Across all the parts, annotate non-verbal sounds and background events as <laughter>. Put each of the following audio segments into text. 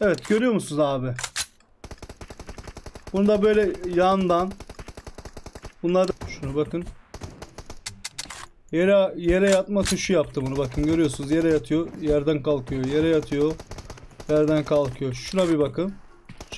Evet görüyor musunuz abi? Bunu da böyle yandan Bunlar da şunu bakın. Yere yere yatma tuşu yaptı bunu. Bakın görüyorsunuz. Yere yatıyor yerden kalkıyor. Yere yatıyor yerden kalkıyor. Şuna bir bakın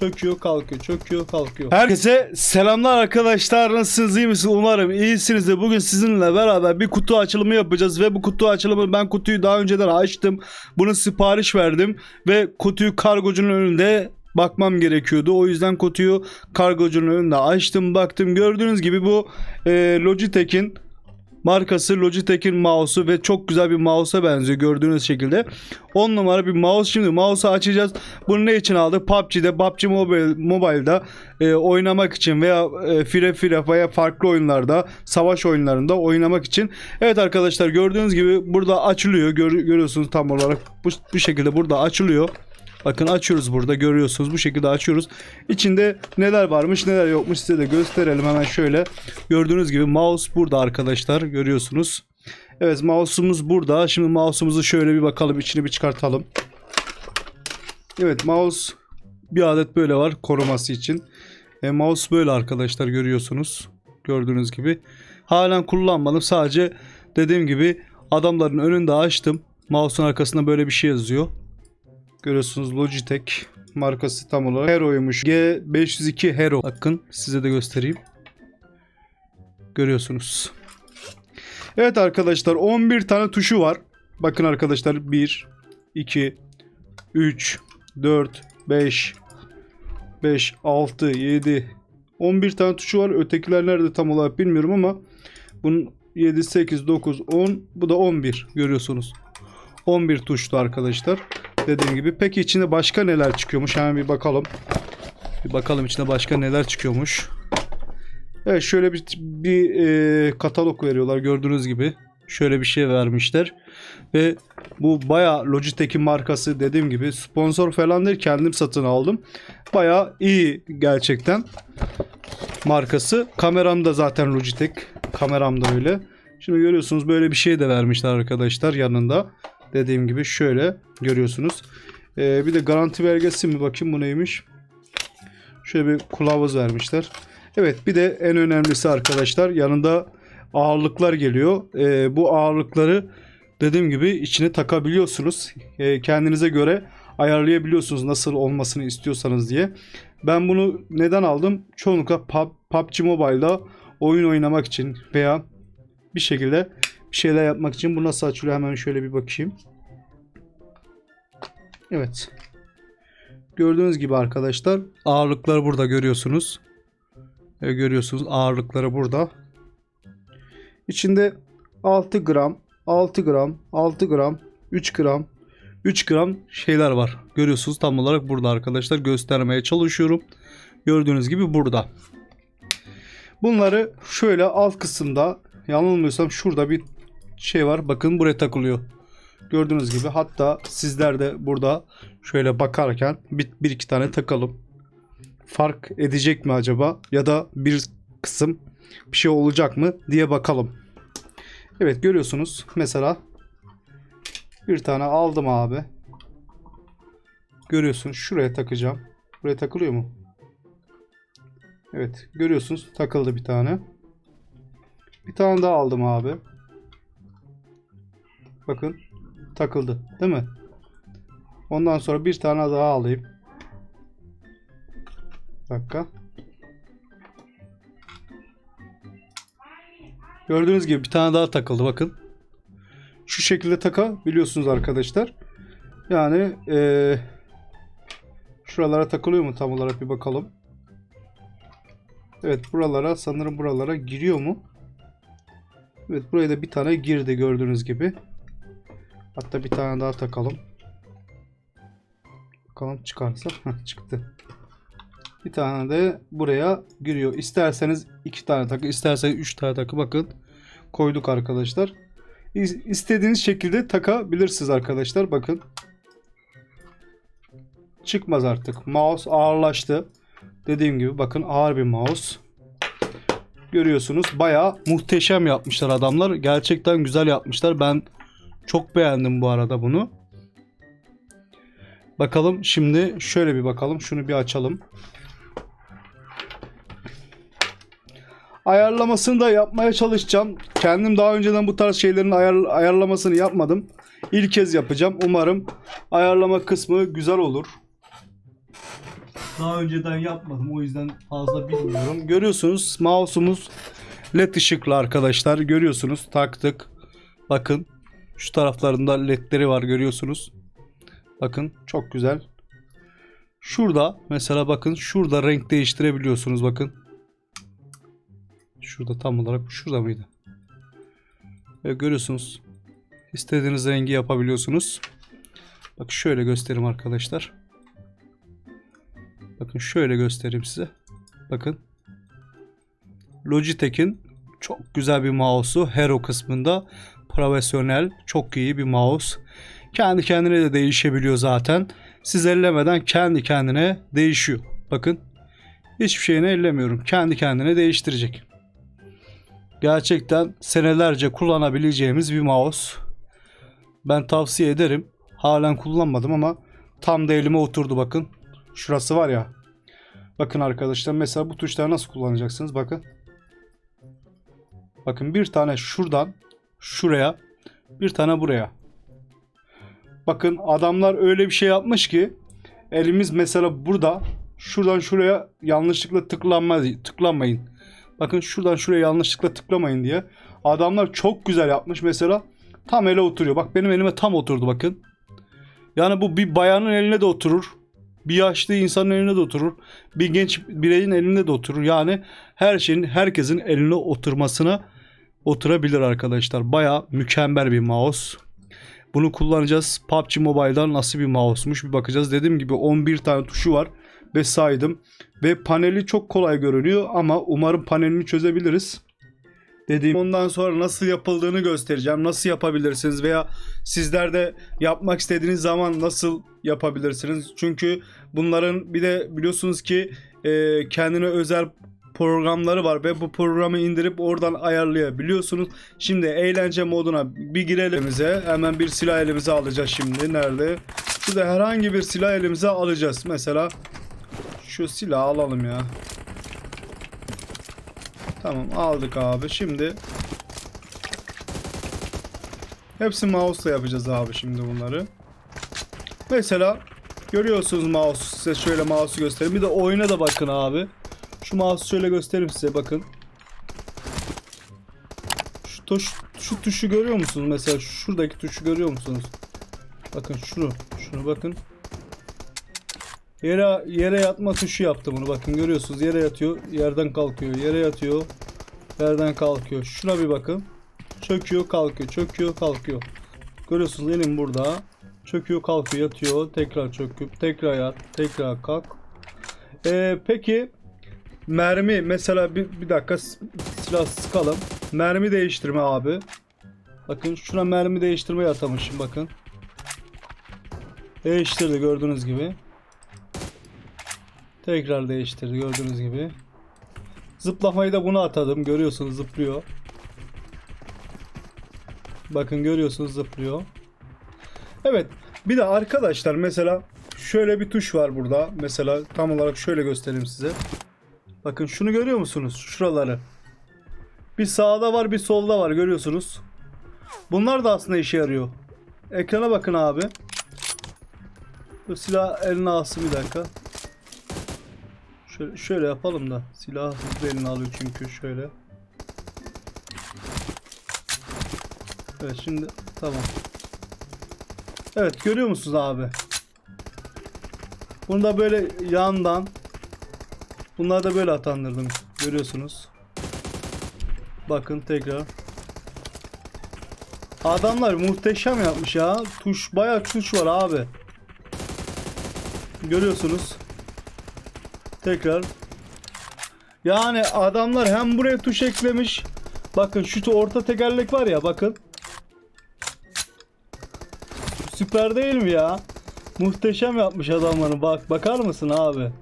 çöküyor kalkıyor çöküyor kalkıyor. Herkese selamlar arkadaşlar. Nasılsınız? İyi misiniz? Umarım iyisinizdir bugün sizinle beraber bir kutu açılımı yapacağız ve bu kutu açılımı ben kutuyu daha önceden açtım. Bunu sipariş verdim ve kutuyu kargocunun önünde bakmam gerekiyordu. O yüzden kutuyu kargocunun önünde açtım baktım. Gördüğünüz gibi bu e, Logitech'in markası Logitech'in mouse'u ve çok güzel bir mouse'a benziyor gördüğünüz şekilde. 10 numara bir mouse. Şimdi mouse'u açacağız. Bunu ne için aldık? PUBG'de, PUBG Mobile, Mobile'da e, oynamak için veya e, Fire Fire veya farklı oyunlarda, savaş oyunlarında oynamak için. Evet arkadaşlar gördüğünüz gibi burada açılıyor. Gör, görüyorsunuz tam olarak bu, bu şekilde burada açılıyor. Bakın açıyoruz burada görüyorsunuz bu şekilde açıyoruz. İçinde neler varmış neler yokmuş size de gösterelim hemen şöyle. Gördüğünüz gibi mouse burada arkadaşlar görüyorsunuz. Evet mouse'umuz burada. Şimdi mouse'umuzu şöyle bir bakalım içini bir çıkartalım. Evet mouse bir adet böyle var koruması için. E, mouse böyle arkadaşlar görüyorsunuz. Gördüğünüz gibi. Halen kullanmadım sadece dediğim gibi adamların önünde açtım. Mouse'un arkasında böyle bir şey yazıyor. Görüyorsunuz Logitech markası tam olarak Hero'ymuş. G502 Hero. Bakın size de göstereyim. Görüyorsunuz. Evet arkadaşlar 11 tane tuşu var. Bakın arkadaşlar 1 2 3 4 5 5 6 7 11 tane tuşu var. Ötekiler nerede tam olarak bilmiyorum ama bunun 7 8 9 10 bu da 11 görüyorsunuz. 11 tuşlu arkadaşlar. Dediğim gibi. Peki içinde başka neler çıkıyormuş? Hemen bir bakalım. Bir bakalım içinde başka neler çıkıyormuş. Evet şöyle bir, bir e, katalog veriyorlar gördüğünüz gibi. Şöyle bir şey vermişler. Ve bu baya Logitech'in markası dediğim gibi sponsor falan değil kendim satın aldım. Baya iyi gerçekten markası. Kameram da zaten Logitech. Kameram da öyle. Şimdi görüyorsunuz böyle bir şey de vermişler arkadaşlar yanında. Dediğim gibi şöyle görüyorsunuz. Ee, bir de garanti belgesi mi bakayım bu neymiş. Şöyle bir kılavuz vermişler. Evet bir de en önemlisi arkadaşlar yanında ağırlıklar geliyor. Ee, bu ağırlıkları dediğim gibi içine takabiliyorsunuz. Ee, kendinize göre ayarlayabiliyorsunuz nasıl olmasını istiyorsanız diye. Ben bunu neden aldım? Çoğunlukla pub, PUBG Mobile'da oyun oynamak için veya bir şekilde bir şeyler yapmak için bu nasıl açılıyor hemen şöyle bir bakayım. Evet. Gördüğünüz gibi arkadaşlar ağırlıkları burada görüyorsunuz. E, görüyorsunuz ağırlıkları burada. İçinde 6 gram, 6 gram, 6 gram, 3 gram, 3 gram şeyler var. Görüyorsunuz tam olarak burada arkadaşlar göstermeye çalışıyorum. Gördüğünüz gibi burada. Bunları şöyle alt kısımda yanılmıyorsam şurada bir şey var. Bakın buraya takılıyor. Gördüğünüz gibi hatta sizler de burada şöyle bakarken bir, bir iki tane takalım. Fark edecek mi acaba? Ya da bir kısım bir şey olacak mı diye bakalım. Evet görüyorsunuz. Mesela bir tane aldım abi. Görüyorsunuz. Şuraya takacağım. Buraya takılıyor mu? Evet. Görüyorsunuz. Takıldı bir tane. Bir tane daha aldım abi. Bakın takıldı değil mi? Ondan sonra bir tane daha alayım. Bir dakika. Gördüğünüz gibi bir tane daha takıldı bakın. Şu şekilde takabiliyorsunuz arkadaşlar. Yani ee, şuralara takılıyor mu tam olarak bir bakalım. Evet buralara sanırım buralara giriyor mu? Evet buraya da bir tane girdi gördüğünüz gibi. Hatta bir tane daha takalım. Bakalım çıkarsa. <laughs> Çıktı. Bir tane de buraya giriyor. İsterseniz iki tane takı, isterseniz üç tane takı bakın. Koyduk arkadaşlar. İstediğiniz şekilde takabilirsiniz arkadaşlar. Bakın. Çıkmaz artık. Mouse ağırlaştı. Dediğim gibi bakın ağır bir mouse. Görüyorsunuz bayağı muhteşem yapmışlar adamlar. Gerçekten güzel yapmışlar. Ben çok beğendim bu arada bunu. Bakalım şimdi şöyle bir bakalım. Şunu bir açalım. Ayarlamasını da yapmaya çalışacağım. Kendim daha önceden bu tarz şeylerin ayar, ayarlamasını yapmadım. İlk kez yapacağım. Umarım ayarlama kısmı güzel olur. Daha önceden yapmadım. O yüzden fazla bilmiyorum. Görüyorsunuz mouse'umuz led ışıklı arkadaşlar. Görüyorsunuz taktık. Bakın şu taraflarında ledleri var görüyorsunuz. Bakın çok güzel. Şurada mesela bakın şurada renk değiştirebiliyorsunuz bakın. Şurada tam olarak şurada mıydı? Ve görüyorsunuz. İstediğiniz rengi yapabiliyorsunuz. Bak şöyle göstereyim arkadaşlar. Bakın şöyle göstereyim size. Bakın. Logitech'in çok güzel bir mouse'u Hero kısmında profesyonel çok iyi bir mouse. Kendi kendine de değişebiliyor zaten. Siz ellemeden kendi kendine değişiyor. Bakın. Hiçbir şeyini ellemiyorum. Kendi kendine değiştirecek. Gerçekten senelerce kullanabileceğimiz bir mouse. Ben tavsiye ederim. Halen kullanmadım ama tam da elime oturdu bakın. Şurası var ya. Bakın arkadaşlar mesela bu tuşları nasıl kullanacaksınız bakın. Bakın bir tane şuradan şuraya bir tane buraya. Bakın adamlar öyle bir şey yapmış ki elimiz mesela burada şuradan şuraya yanlışlıkla tıklanma, tıklanmayın. Bakın şuradan şuraya yanlışlıkla tıklamayın diye. Adamlar çok güzel yapmış mesela. Tam ele oturuyor. Bak benim elime tam oturdu bakın. Yani bu bir bayanın eline de oturur. Bir yaşlı insanın eline de oturur. Bir genç bireyin eline de oturur. Yani her şeyin herkesin eline oturmasına oturabilir arkadaşlar. Baya mükemmel bir mouse. Bunu kullanacağız. PUBG Mobile'dan nasıl bir mouse'muş bir bakacağız. Dediğim gibi 11 tane tuşu var ve saydım. Ve paneli çok kolay görünüyor ama umarım panelini çözebiliriz. Dediğim ondan sonra nasıl yapıldığını göstereceğim. Nasıl yapabilirsiniz veya sizler de yapmak istediğiniz zaman nasıl yapabilirsiniz? Çünkü bunların bir de biliyorsunuz ki e, kendine özel programları var ve bu programı indirip oradan ayarlayabiliyorsunuz. Şimdi eğlence moduna bir girelim bize. Hemen bir silah elimize alacağız şimdi. Nerede? Şurada herhangi bir silah elimize alacağız. Mesela şu silahı alalım ya. Tamam aldık abi. Şimdi hepsi mouse'la yapacağız abi şimdi bunları. Mesela görüyorsunuz mouse size şöyle mouse'u göstereyim. Bir de oyuna da bakın abi. Şu mouse'u şöyle göstereyim size bakın. Şu tuş şu tuşu görüyor musunuz? Mesela şuradaki tuşu görüyor musunuz? Bakın şunu. Şunu bakın. Yere yere yatma tuşu yaptı bunu. Bakın görüyorsunuz. Yere yatıyor, yerden kalkıyor. Yere yatıyor, yerden kalkıyor. Şuna bir bakın. Çöküyor, kalkıyor. Çöküyor, kalkıyor. Görüyorsunuz elim burada. Çöküyor, kalkıyor, yatıyor. Tekrar çöküp tekrar yat, tekrar kalk. Ee, peki mermi mesela bir, bir dakika silah sıkalım. Mermi değiştirme abi. Bakın şuna mermi değiştirmeyi atamışım bakın. Değiştirdi gördüğünüz gibi. Tekrar değiştirdi gördüğünüz gibi. Zıplamayı da buna atadım. Görüyorsunuz zıplıyor. Bakın görüyorsunuz zıplıyor. Evet. Bir de arkadaşlar mesela şöyle bir tuş var burada. Mesela tam olarak şöyle göstereyim size. Bakın şunu görüyor musunuz? Şuraları. Bir sağda var bir solda var görüyorsunuz. Bunlar da aslında işe yarıyor. Ekrana bakın abi. Bu silah eline alsın bir dakika. Şöyle, şöyle yapalım da silah hızlı eline alıyor çünkü şöyle. Evet şimdi tamam. Evet görüyor musunuz abi? Bunu da böyle yandan Bunları da böyle atandırdım. Görüyorsunuz. Bakın tekrar. Adamlar muhteşem yapmış ya. Tuş bayağı tuş var abi. Görüyorsunuz. Tekrar. Yani adamlar hem buraya tuş eklemiş. Bakın şu orta tekerlek var ya bakın. Süper değil mi ya? Muhteşem yapmış adamları. Bak bakar mısın abi?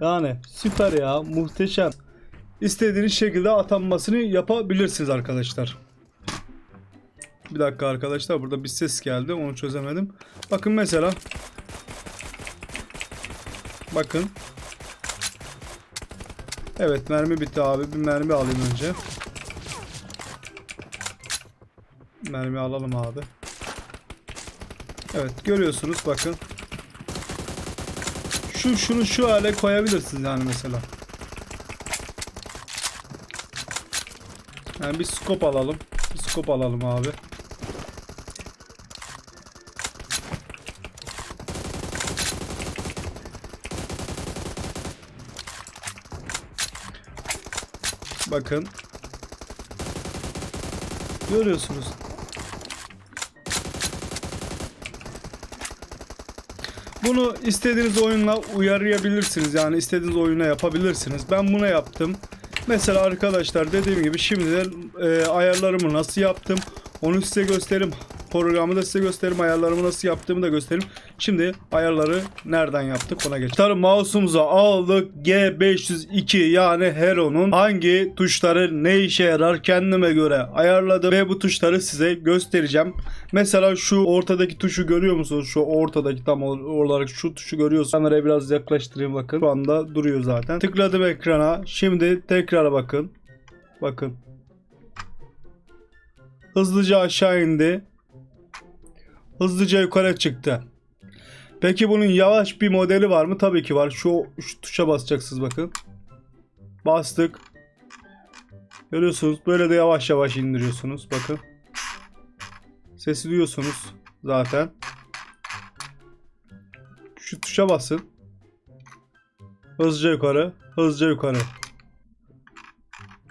Yani süper ya muhteşem. İstediğiniz şekilde atanmasını yapabilirsiniz arkadaşlar. Bir dakika arkadaşlar burada bir ses geldi onu çözemedim. Bakın mesela. Bakın. Evet mermi bitti abi. Bir mermi alayım önce. Mermi alalım abi. Evet görüyorsunuz bakın. Şu şunu şu hale koyabilirsiniz yani mesela. Yani bir scope alalım. Bir scope alalım abi. Bakın. Görüyorsunuz. Bunu istediğiniz oyunla uyarlayabilirsiniz. Yani istediğiniz oyuna yapabilirsiniz. Ben buna yaptım. Mesela arkadaşlar dediğim gibi şimdi de e, ayarlarımı nasıl yaptım onu size göstereyim. Programı da size göstereyim. Ayarlarımı nasıl yaptığımı da göstereyim. Şimdi ayarları nereden yaptık ona geçelim. Tabii mouse'umuza aldık. G502 yani Hero'nun hangi tuşları ne işe yarar kendime göre ayarladım. Ve bu tuşları size göstereceğim. Mesela şu ortadaki tuşu görüyor musunuz? Şu ortadaki tam olarak şu tuşu görüyorsunuz. Kameraya biraz yaklaştırayım bakın. Şu anda duruyor zaten. Tıkladım ekrana. Şimdi tekrar bakın. Bakın. Hızlıca aşağı indi. Hızlıca yukarı çıktı. Peki bunun yavaş bir modeli var mı? Tabii ki var. Şu, şu tuşa basacaksınız bakın. Bastık. Görüyorsunuz. Böyle de yavaş yavaş indiriyorsunuz. Bakın. Sesi duyuyorsunuz zaten. Şu tuşa basın. Hızlıca yukarı. Hızlıca yukarı.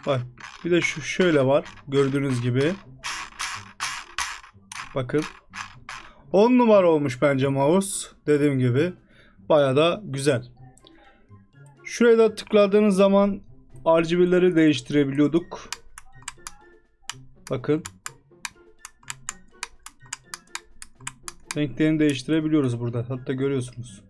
Bak. Bir de şu şöyle var. Gördüğünüz gibi. Bakın. 10 numara olmuş bence mouse. Dediğim gibi. Baya da güzel. Şuraya da tıkladığınız zaman RGB'leri değiştirebiliyorduk. Bakın. Renklerini değiştirebiliyoruz burada. Hatta görüyorsunuz.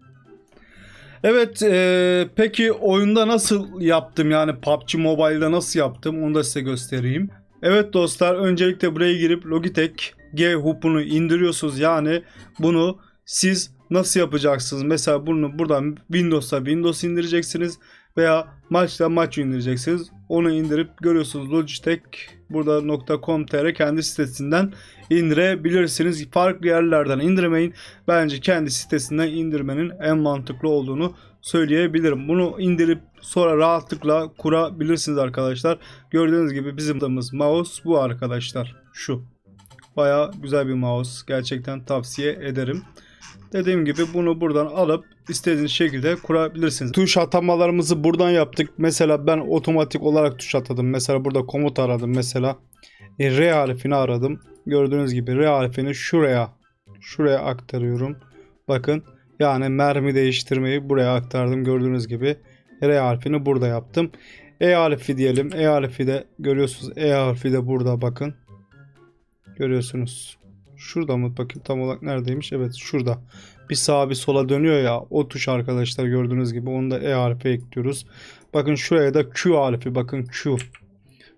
Evet eee, peki oyunda nasıl yaptım yani PUBG Mobile'da nasıl yaptım onu da size göstereyim. Evet dostlar öncelikle buraya girip Logitech G Hub'unu indiriyorsunuz yani bunu siz nasıl yapacaksınız? Mesela bunu buradan Windows'a Windows indireceksiniz veya maçla maç indireceksiniz. Onu indirip görüyorsunuz Logitech burada .com.tr kendi sitesinden indirebilirsiniz. Farklı yerlerden indirmeyin. Bence kendi sitesinden indirmenin en mantıklı olduğunu söyleyebilirim. Bunu indirip sonra rahatlıkla kurabilirsiniz arkadaşlar. Gördüğünüz gibi bizim mouse bu arkadaşlar. Şu. Baya güzel bir mouse. Gerçekten tavsiye ederim. Dediğim gibi bunu buradan alıp istediğiniz şekilde kurabilirsiniz. Tuş atamalarımızı buradan yaptık. Mesela ben otomatik olarak tuş atadım. Mesela burada komut aradım. Mesela e, R harfini aradım. Gördüğünüz gibi R harfini şuraya şuraya aktarıyorum. Bakın yani mermi değiştirmeyi buraya aktardım. Gördüğünüz gibi R harfini burada yaptım. E harfi diyelim. E harfi de görüyorsunuz. E harfi de burada bakın. Görüyorsunuz. Şurada mı? Bakın tam olarak neredeymiş? Evet şurada. Bir sağa bir sola dönüyor ya. O tuş arkadaşlar gördüğünüz gibi. Onu da E harfi ekliyoruz. Bakın şuraya da Q harfi. Bakın Q.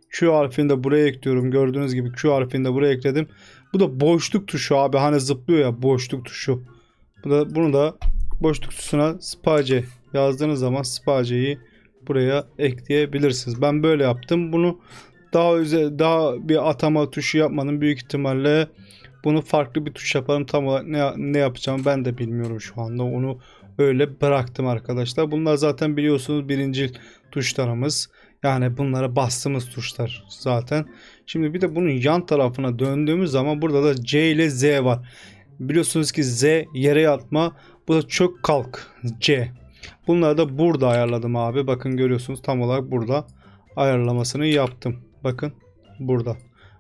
Q harfini de buraya ekliyorum. Gördüğünüz gibi Q harfini de buraya ekledim. Bu da boşluk tuşu abi. Hani zıplıyor ya boşluk tuşu. Bu da, bunu da boşluk tuşuna space yazdığınız zaman space'yi buraya ekleyebilirsiniz. Ben böyle yaptım. Bunu daha özel, daha bir atama tuşu yapmadım. Büyük ihtimalle bunu farklı bir tuş yaparım. Tam olarak ne, ne yapacağımı ben de bilmiyorum şu anda. Onu öyle bıraktım arkadaşlar. Bunlar zaten biliyorsunuz birinci tuşlarımız. Yani bunlara bastığımız tuşlar zaten. Şimdi bir de bunun yan tarafına döndüğümüz zaman burada da C ile Z var. Biliyorsunuz ki Z yere yatma. Bu da çök kalk C. Bunları da burada ayarladım abi. Bakın görüyorsunuz tam olarak burada ayarlamasını yaptım. Bakın burada.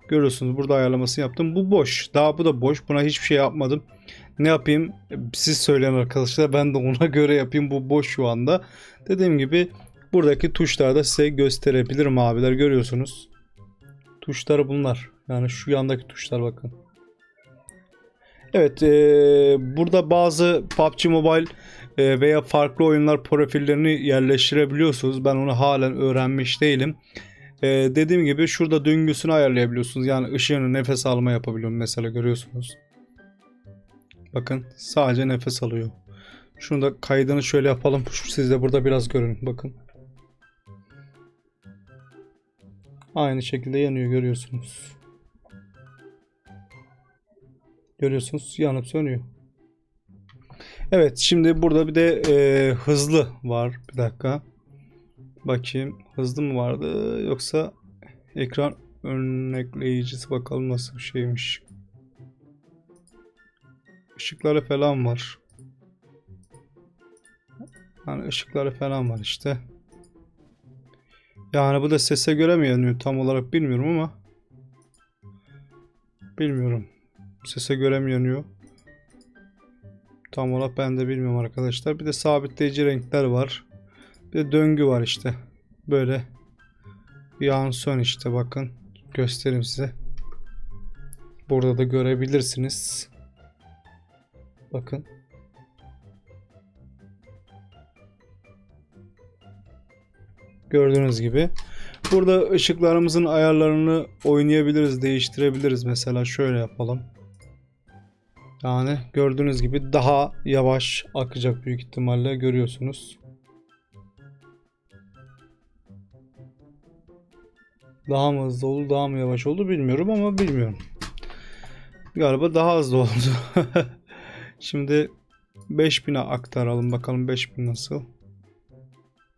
Görüyorsunuz burada ayarlamasını yaptım. Bu boş. Daha bu da boş. Buna hiçbir şey yapmadım. Ne yapayım? Siz söyleyin arkadaşlar. Ben de ona <laughs> göre yapayım. Bu boş şu anda. Dediğim gibi buradaki tuşları da size gösterebilirim abiler. Görüyorsunuz. Tuşları bunlar. Yani şu yandaki tuşlar bakın. Evet, eee, burada bazı PUBG Mobile eee, veya farklı oyunlar profillerini yerleştirebiliyorsunuz. Ben onu halen öğrenmiş değilim. Ee, dediğim gibi şurada döngüsünü ayarlayabiliyorsunuz. Yani ışığını nefes alma yapabiliyorum mesela görüyorsunuz. Bakın sadece nefes alıyor. Şunu da kaydını şöyle yapalım. Siz de burada biraz görün. Bakın. Aynı şekilde yanıyor görüyorsunuz. Görüyorsunuz yanıp sönüyor. Evet şimdi burada bir de e, hızlı var. Bir dakika. Bakayım hızlı mı vardı yoksa ekran örnekleyicisi bakalım nasıl bir şeymiş. Işıkları falan var. Yani ışıkları falan var işte. Yani bu da sese göre mi yanıyor tam olarak bilmiyorum ama. Bilmiyorum. Sese göre mi yanıyor? Tam olarak ben de bilmiyorum arkadaşlar. Bir de sabitleyici renkler var. Bir de döngü var işte. Böyle. Yan son işte bakın. Göstereyim size. Burada da görebilirsiniz. Bakın. Gördüğünüz gibi. Burada ışıklarımızın ayarlarını oynayabiliriz, değiştirebiliriz. Mesela şöyle yapalım. Yani gördüğünüz gibi daha yavaş akacak büyük ihtimalle görüyorsunuz. Daha mı hızlı oldu, daha mı yavaş oldu bilmiyorum ama bilmiyorum. Galiba daha hızlı <laughs> oldu. Şimdi 5000'e aktaralım bakalım 5000 nasıl.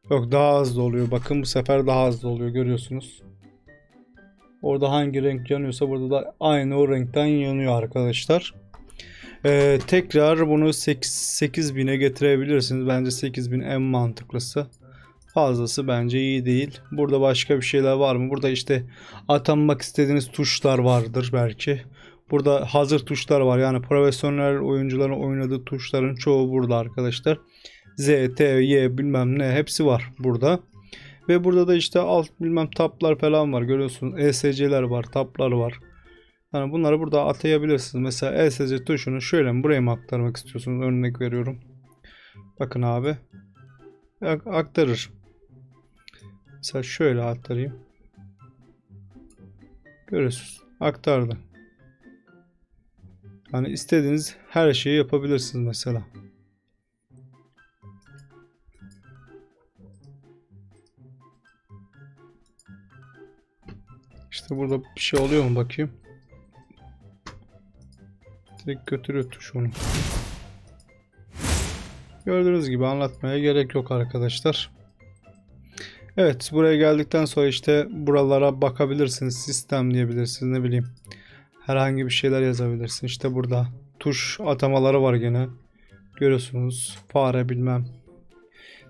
Yok daha hızlı oluyor. Bakın bu sefer daha hızlı oluyor görüyorsunuz. Orada hangi renk yanıyorsa burada da aynı o renkten yanıyor arkadaşlar. Ee, tekrar bunu 8000'e getirebilirsiniz. Bence 8000 en mantıklısı. Fazlası bence iyi değil. Burada başka bir şeyler var mı? Burada işte atanmak istediğiniz tuşlar vardır belki. Burada hazır tuşlar var. Yani profesyonel oyuncuların oynadığı tuşların çoğu burada arkadaşlar. Z, T, Y bilmem ne hepsi var burada. Ve burada da işte alt bilmem taplar falan var. Görüyorsunuz ESC'ler var, taplar var. Yani bunları burada atayabilirsiniz. Mesela ESC tuşunu şöyle mi buraya mı aktarmak istiyorsunuz? Örnek veriyorum. Bakın abi. Ak- Aktarır. Mesela şöyle aktarayım. Görüyorsunuz. Aktardı. Yani istediğiniz her şeyi yapabilirsiniz mesela. İşte burada bir şey oluyor mu bakayım. Direkt götürüyor tuş onu. Gördüğünüz gibi anlatmaya gerek yok arkadaşlar. Evet buraya geldikten sonra işte buralara bakabilirsiniz. Sistem diyebilirsiniz ne bileyim. Herhangi bir şeyler yazabilirsin. İşte burada tuş atamaları var gene. Görüyorsunuz fare bilmem.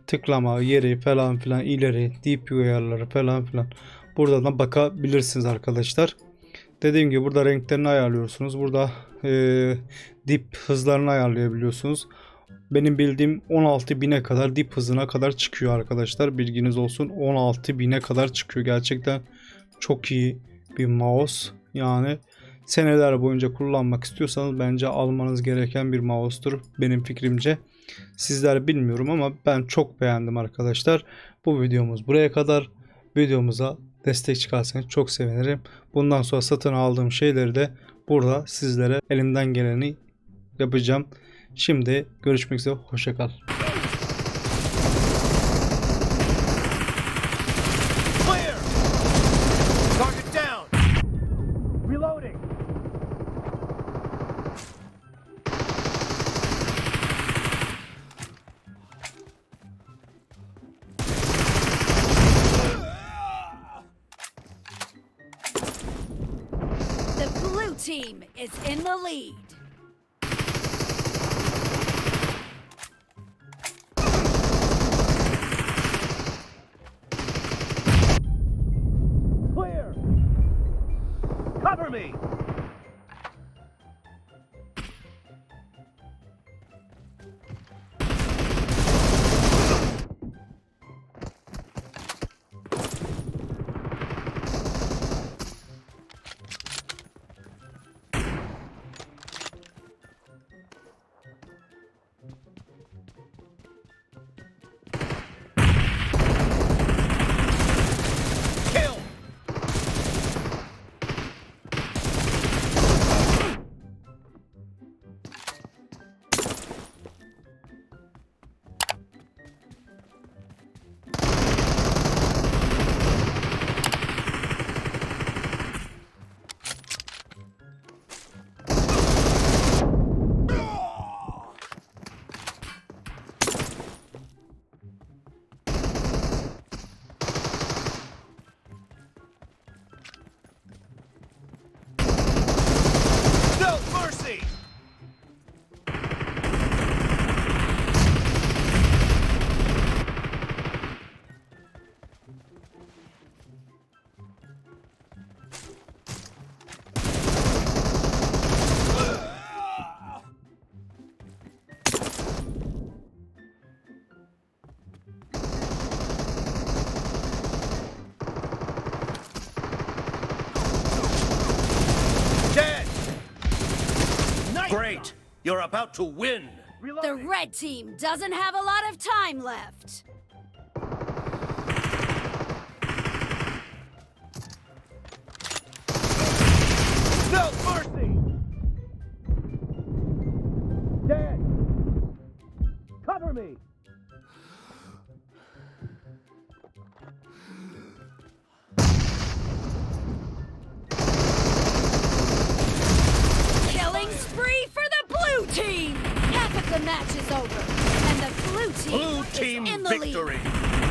Tıklama yeri falan filan ileri DPI ayarları falan filan. Buradan da bakabilirsiniz arkadaşlar. Dediğim gibi burada renklerini ayarlıyorsunuz. Burada eee, dip hızlarını ayarlayabiliyorsunuz. Benim bildiğim 16.000'e kadar dip hızına kadar çıkıyor arkadaşlar. Bilginiz olsun 16.000'e kadar çıkıyor. Gerçekten çok iyi bir mouse. Yani seneler boyunca kullanmak istiyorsanız bence almanız gereken bir mouse'tur benim fikrimce. Sizler bilmiyorum ama ben çok beğendim arkadaşlar. Bu videomuz buraya kadar. Videomuza destek çıkarsanız çok sevinirim. Bundan sonra satın aldığım şeyleri de burada sizlere elimden geleni yapacağım. Şimdi görüşmek üzere. Hoşça kal. Clear! Target down! Reloading! The blue team is in the lead. You're about to win. The red team doesn't have a lot of time left. No mercy. Dead. Cover me. Team. Half of the match is over, and the blue team, Blue team is in the victory. lead.